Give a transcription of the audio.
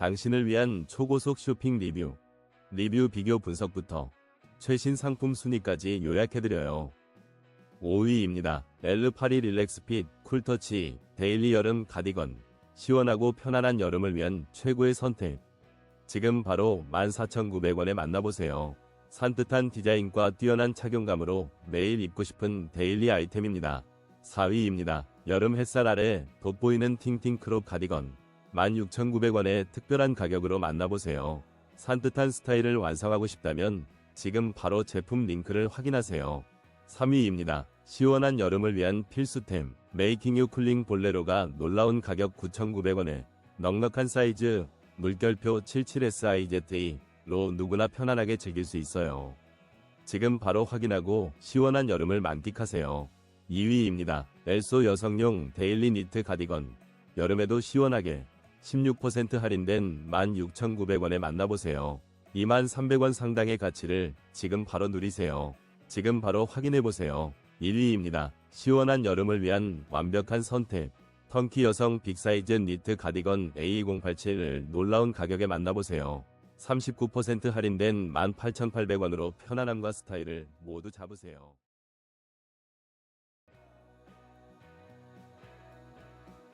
당신을 위한 초고속 쇼핑 리뷰, 리뷰 비교 분석부터 최신 상품 순위까지 요약해드려요. 5위입니다. 엘르파리 릴렉스핏 쿨터치 데일리 여름 가디건 시원하고 편안한 여름을 위한 최고의 선택. 지금 바로 14,900원에 만나보세요. 산뜻한 디자인과 뛰어난 착용감으로 매일 입고 싶은 데일리 아이템입니다. 4위입니다. 여름 햇살 아래 돋보이는 팅팅 크롭 가디건 16,900원의 특별한 가격으로 만나보세요. 산뜻한 스타일을 완성하고 싶다면 지금 바로 제품 링크를 확인하세요. 3위입니다. 시원한 여름을 위한 필수템 메이킹 유 쿨링 볼레로가 놀라운 가격 9,900원에 넉넉한 사이즈 물결표 77SIZE로 누구나 편안하게 즐길 수 있어요. 지금 바로 확인하고 시원한 여름을 만끽하세요. 2위입니다. 엘소 여성용 데일리 니트 가디건 여름에도 시원하게 16% 할인된 16,900원에 만나보세요. 23,300원 상당의 가치를 지금 바로 누리세요. 지금 바로 확인해보세요. 1위입니다. 시원한 여름을 위한 완벽한 선택. 턴키 여성 빅사이즈 니트 가디건 A2087을 놀라운 가격에 만나보세요. 39% 할인된 18,800원으로 편안함과 스타일을 모두 잡으세요.